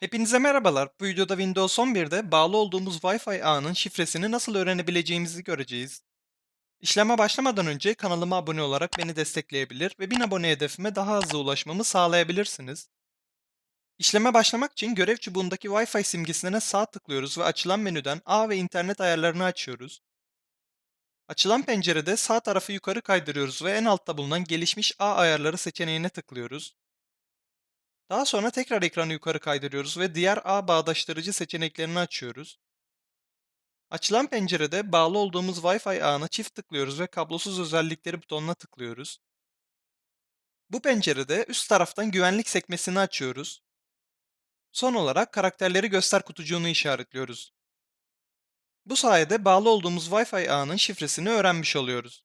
Hepinize merhabalar. Bu videoda Windows 11'de bağlı olduğumuz Wi-Fi ağının şifresini nasıl öğrenebileceğimizi göreceğiz. İşleme başlamadan önce kanalıma abone olarak beni destekleyebilir ve 1000 abone hedefime daha hızlı ulaşmamı sağlayabilirsiniz. İşleme başlamak için görev çubuğundaki Wi-Fi simgesine sağ tıklıyoruz ve açılan menüden ağ ve internet ayarlarını açıyoruz. Açılan pencerede sağ tarafı yukarı kaydırıyoruz ve en altta bulunan gelişmiş ağ ayarları seçeneğine tıklıyoruz. Daha sonra tekrar ekranı yukarı kaydırıyoruz ve diğer ağ bağdaştırıcı seçeneklerini açıyoruz. Açılan pencerede bağlı olduğumuz Wi-Fi ağına çift tıklıyoruz ve kablosuz özellikleri butonuna tıklıyoruz. Bu pencerede üst taraftan güvenlik sekmesini açıyoruz. Son olarak karakterleri göster kutucuğunu işaretliyoruz. Bu sayede bağlı olduğumuz Wi-Fi ağının şifresini öğrenmiş oluyoruz.